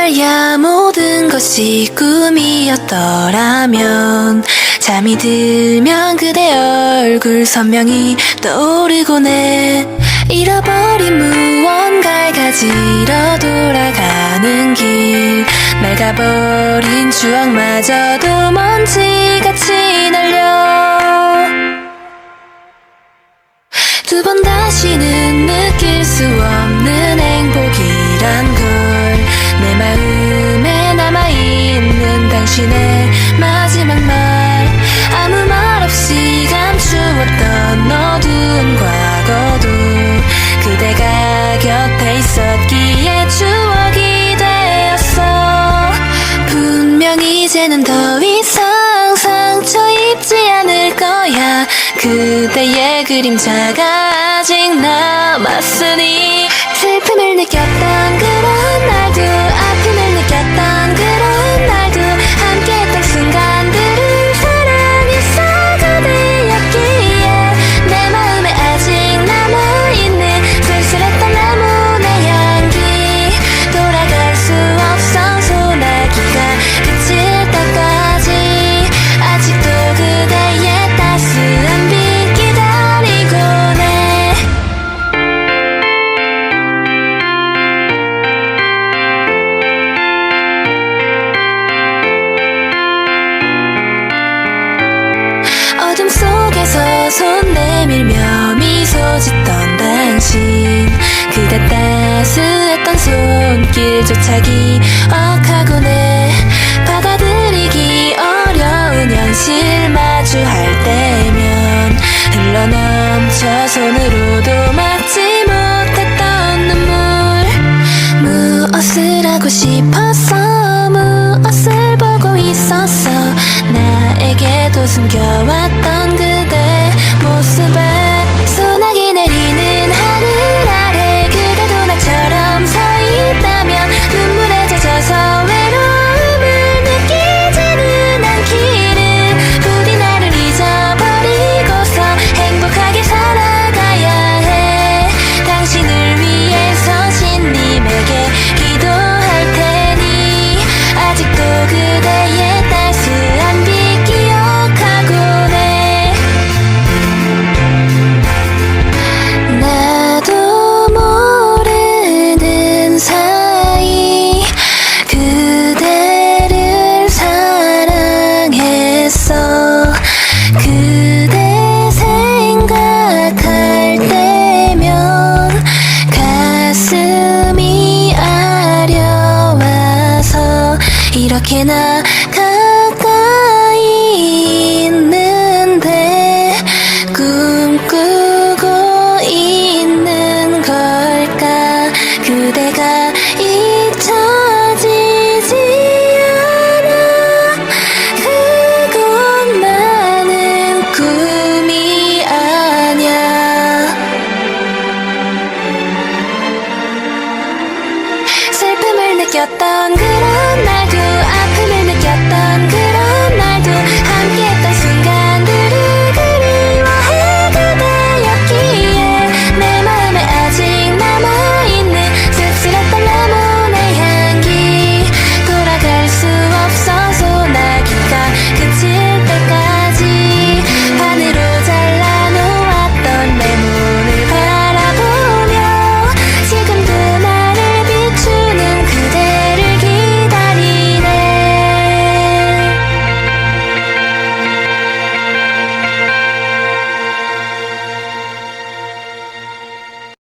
말야 모든 것이 꿈이었더라면 잠이 들면 그대 얼굴 선명히 떠오르곤 해 잃어버린 무언가를 가지러 돌아가는 길 낡아버린 추억마저도 먼지같이 날려 두 번 다시는 느낄 수 없는 행복이란 걸내 마음에 남아있는 당신의 마지막 말. 아무 말 없이 감추었던 어두운 과거도 그대가 곁에 있었기에 추억이 되었어. 분명 이제는 더 이상 상처 입지 않을 거야. 그대의 그림자가 아직 남았으니 슬픔을 느꼈던 그런 손 내밀며 미소 짓던 당신. 그대 따스했던 손길조차 기억하곤 해 받아들이기 어려운 현실 마주할 때면 흘러넘쳐 손으로도 막지 못했던 눈물. 무엇을 하고 싶었어? 무엇을 보고 있었어? 나에게도 숨겨왔던 이렇게 나